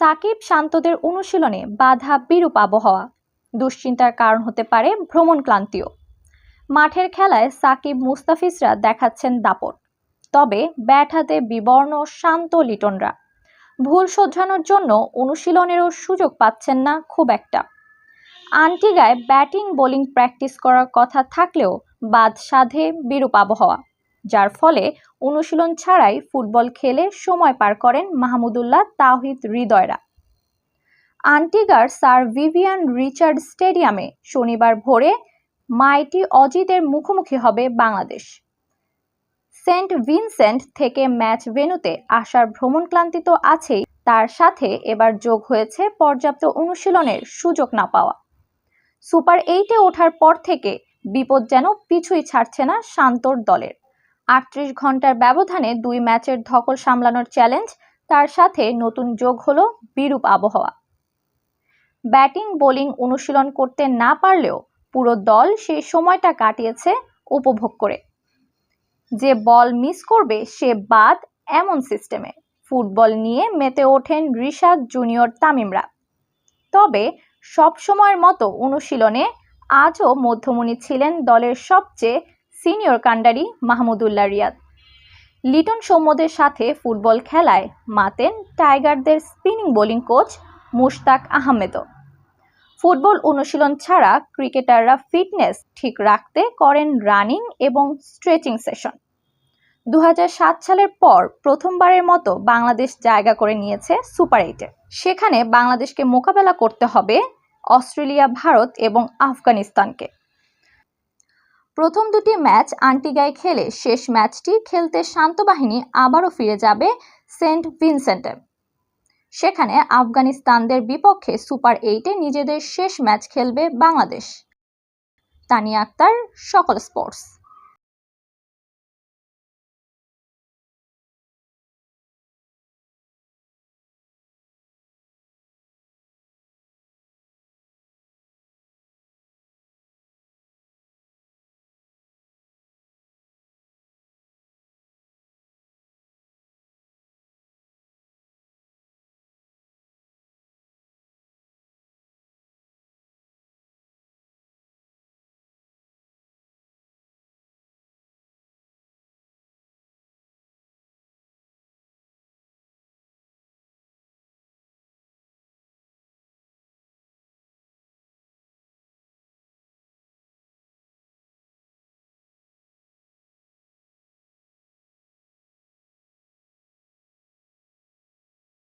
সাকিব শান্তদের অনুশীলনে বাধা বিরূপ আবহাওয়া। দুশ্চিন্তার কারণ হতে পারে ভ্রমণ ক্লান্তিও। মাঠের খেলায় সাকিব মুস্তাফিজরা দেখাচ্ছেন দাপট। তবে ব্যাট হাতে বিবর্ণ শান্ত লিটনরা। ভুল শোধরানোর জন্য অনুশীলনেরও সুযোগ পাচ্ছেন না খুব একটা। আন্টিগায় ব্যাটিং বোলিং প্র্যাকটিস করার কথা থাকলেও বাদ সাধে বিরূপ আবহাওয়া। যার ফলে অনুশীলন ছাড়াই ফুটবল খেলে সময় পার করেন মাহমুদুল্লাহ তাহিদ হৃদয়রা। আন্টিগার স্যার ভিভিয়ান রিচার্ড স্টেডিয়ামে শনিবার ভোরে মাইটি অজিতের মুখোমুখি হবে বাংলাদেশ। সেন্ট ভিনসেন্ট থেকে ম্যাচ ভেন্যুতে আসার ভ্রমণ ক্লান্তি তো আছেই, তার সাথে এবার যোগ হয়েছে পর্যাপ্ত অনুশীলনের সুযোগ না পাওয়া। সুপার এইটে ওঠার পর থেকে বিপদ যেন পিছুই ছাড়ছে না শান্তর দলের। আটত্রিশ ঘণ্টার ব্যবধানে দুই ম্যাচের ধকল সামলানোর চ্যালেঞ্জ তার সাথে নতুন যোগ হল বিরূপ আবহাওয়া। ব্যাটিং, বোলিং অনুশীলন করতে না পারলেও পুরো দল সেই সময়টা কাটিয়েছে উপভোগ করে। যে বল মিস করবে, সে বাদ এমন সিস্টেমে ফুটবল নিয়ে মেতে ওঠেন রিশাদ জুনিয়র তামিমরা। তবে সব সময়ের মতো অনুশীলনে আজও মধ্যমণি ছিলেন দলের সবচেয়ে সিনিয়র কাণ্ডারি মাহমুদুল্লাহ রিয়াদ। লিটন সৌম্যদের সাথে ফুটবল খেলায় মাতেন টাইগারদের স্পিনিং বোলিং কোচ মুশতাক আহমেদও। ফুটবল অনুশীলন ছাড়া ক্রিকেটাররা ফিটনেস ঠিক রাখতে করেন রানিং এবং স্ট্রেচিং সেশন। দু হাজার সাত সালের পর প্রথমবারের মতো বাংলাদেশ জায়গা করে নিয়েছে সুপার এইটে। সেখানে বাংলাদেশকে মোকাবেলা করতে হবে অস্ট্রেলিয়া, ভারত এবং আফগানিস্তানকে। প্রথম দুটি ম্যাচ আন্টিগায় খেলে শেষ ম্যাচটি খেলতে শান্ত বাহিনী আবারও ফিরে যাবে সেন্ট ভিনসেন্টে। সেখানে আফগানিস্তানদের বিপক্ষে সুপার এইটে নিজেদের শেষ ম্যাচ খেলবে বাংলাদেশ। তানিয়া আক্তার, সকল স্পোর্টস।